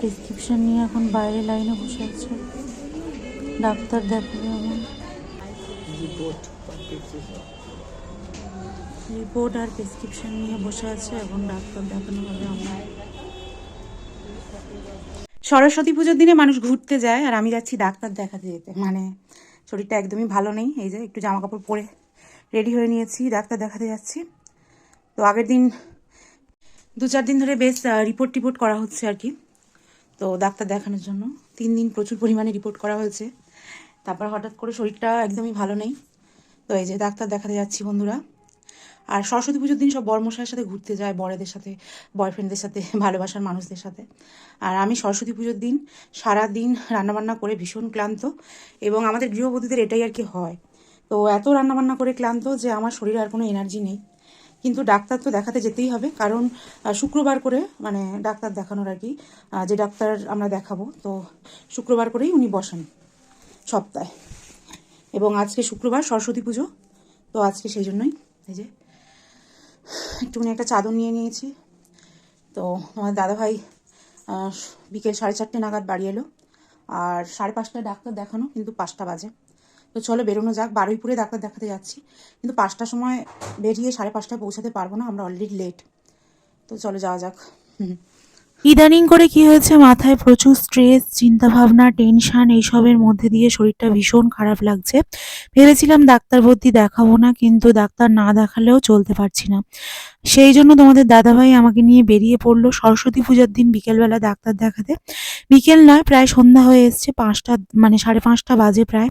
Prescription নিয়ে এখন বাইরে লাইনে বসে আছে। ডাক্তার দেখাবে আমার রিপোর্ট আর প্রেসক্রিপশন নিয়ে বসে আছে এখন ডাক্তার দেখানো হবে আমার সরস্বতী পুজোর দিনে মানুষ ঘুরতে যায় আর আমি যাচ্ছি ডাক্তার দেখাতে যেতে। মানে শরীরটা একদমই ভালো নেই এই যে একটু জামা কাপড় পরে রেডি হয়ে নিয়েছি ডাক্তার দেখাতে যাচ্ছি। তো আগের দিন দু চার দিন ধরে বেশ রিপোর্ট টিপোর্ট করা হচ্ছে আর কি। তো ডাক্তার দেখানোর জন্য। তিন দিন প্রচুর পরিমাণে রিপোর্ট করা হয়েছে। তারপর হঠাৎ করে শরীরটা একদমই ভালো নেই। তো এই যে ডাক্তার দেখাতে যাচ্ছি বন্ধুরা। আর সরস্বতী পুজোর দিন সব বরমশাইয়ের সাথে ঘুরতে যায় বড়দের সাথে বয়ফ্রেন্ডদের সাথে, ভালোবাসার মানুষদের সাথে। আর আমি সরস্বতী পুজোর দিন সারা দিন রান্নাবান্না করে ভীষণ ক্লান্ত এবং আমাদের গৃহবধূদের এটাই আর কি হয়। তো এত রান্নাবান্না করে ক্লান্ত যে আমার শরীরে আর কোনো এনার্জি নেই। কিন্তু ডাক্তার তো দেখাতে যেতেই হবে, কারণ শুক্রবার করে মানে ডাক্তার দেখানোর আর কি যে ডাক্তার আমরা দেখাবো, তো শুক্রবার করেই উনি বসেন সপ্তাহে। এবং আজকে শুক্রবার সরস্বতী পুজো, তো আজকে সেই জন্যই, এই যে, একটুখানি একটা চাদর নিয়ে নিয়েছি। তো আমার দাদাভাই বিকেল সাড়ে চারটে নাগাদ বাড়ি এলো, আর সাড়ে পাঁচটায় ডাক্তার দেখানো কিন্তু পাঁচটা বাজে। তো চলো বেরোনো যাক। বারুইপুরে ডাক্তার দেখাতে যাচ্ছি। কিন্তু পাঁচটার সময় বেরিয়ে সাড়ে পাঁচটায় পৌঁছাতে পারব না, আমরা অলরেডি লেট তো চলো যাওয়া যাক। হুম। ইদানিং করে কি হয়েছে? মাথায় প্রচুর স্ট্রেস চিন্তা ভাবনা টেনশন এইসবের মধ্যে দিয়ে শরীরটা ভীষণ খারাপ লাগছে। ভেবেছিলাম ডাক্তার ভর্তি দেখাবো না, কিন্তু ডাক্তার না দেখালেও চলতে পারছি না। সেই জন্য তোমাদের দাদাভাই আমাকে নিয়ে বেরিয়ে পড়ল সরস্বতী পূজার দিন বিকেলবেলা ডাক্তার দেখাতে। বিকেল নয়, প্রায় সন্ধ্যা হয়ে এসছে, পাঁচটা মানে সাড়ে পাঁচটা বাজে প্রায়।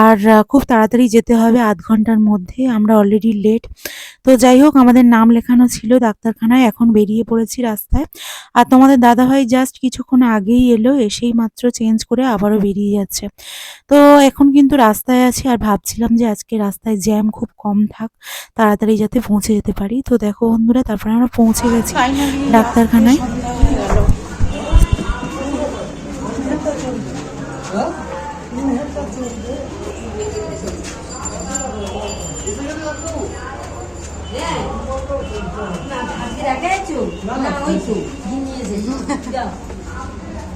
আর খুব তাড়াতাড়ি যেতে হবে আধ ঘণ্টার মধ্যে, আমরা অলরেডি লেট তো যাই হোক, আমাদের নাম লেখানো ছিল ডাক্তারখানায়, এখন বেরিয়ে পড়েছি রাস্তায়। আর তোমাদের দাদাভাই জাস্ট কিছুক্ষণ আগেই এলো এসেই মাত্র চেঞ্জ করে আবারও বেরিয়ে যাচ্ছে। তো এখন কিন্তু রাস্তায় আছি আর ভাবছিলাম যে আজকে রাস্তায় জ্যাম খুব কম থাক তাড়াতাড়ি যাতে পৌঁছে যেতে পারি। তো দেখো বন্ধুরা তারপরে আমরা পৌঁছে গেছি ডাক্তারখানায়।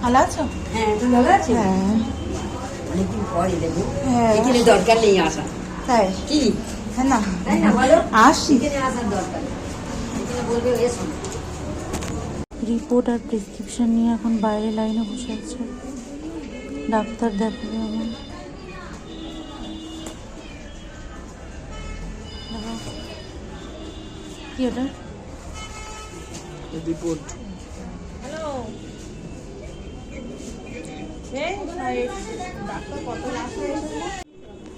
ভালো আছো? হ্যাঁ। হ্যাঁ এখানে দরকার নেই তাই? কি হ্যাঁ না। আসি রিপোর্ট আর প্রেসক্রিপশন নিয়ে এখন বাইরে লাইনে বসে আছে। ডাক্তার দেখাবে। কি ওটা? রিপোর্ট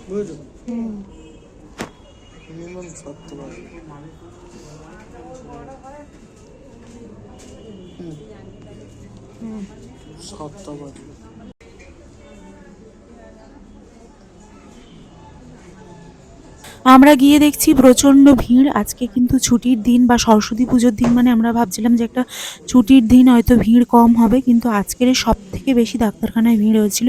বুঝেছ হুম। মিনিমাম বাজে হুম। সাতটা আমরা গিয়ে দেখছি প্রচণ্ড ভিড়। আজকে কিন্তু ছুটির দিন বা সরস্বতী পুজোর দিন মানে আমরা ভাবছিলাম যে একটা ছুটির দিন হয়তো ভিড় কম হবে, কিন্তু আজকের সব থেকে বেশি ডাক্তারখানায় ভিড় হয়েছিল।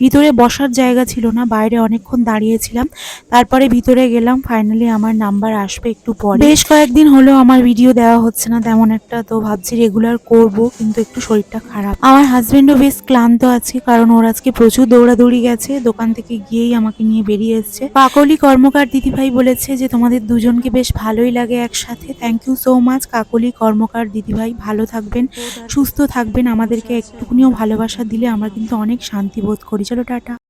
ভিতরে বসার জায়গা ছিল না, বাইরে অনেকক্ষণ দাঁড়িয়েছিলাম। তারপরে ভিতরে গেলাম ফাইনালি আমার নাম্বার আসবে একটু পরে। বেশ কয়েকদিন হলো আমার ভিডিও দেওয়া হচ্ছে না তেমন একটা, তো ভাবছি রেগুলার করব, কিন্তু একটু শরীরটা খারাপ। আমার হাজবেন্ডও বেশ ক্লান্ত আছে, কারণ ওর আজকে প্রচুর দৌড়াদৌড়ি গেছে। দোকান থেকে গিয়েই আমাকে নিয়ে বেরিয়ে এসছে। কাকলি কর্মকার দিদিভাই বলেছে যে তোমাদের দুজনকে বেশ ভালোই লাগে একসাথে। Thank you so much Kakoli, Karmakar, দিদিভাই। ভালো থাকবেন, সুস্থ থাকবেন। আমাদেরকে একটুকুনিও ভালোবাসা দিলে আমরা কিন্তু অনেক শান্তি বোধ করি। চলো, টাটা।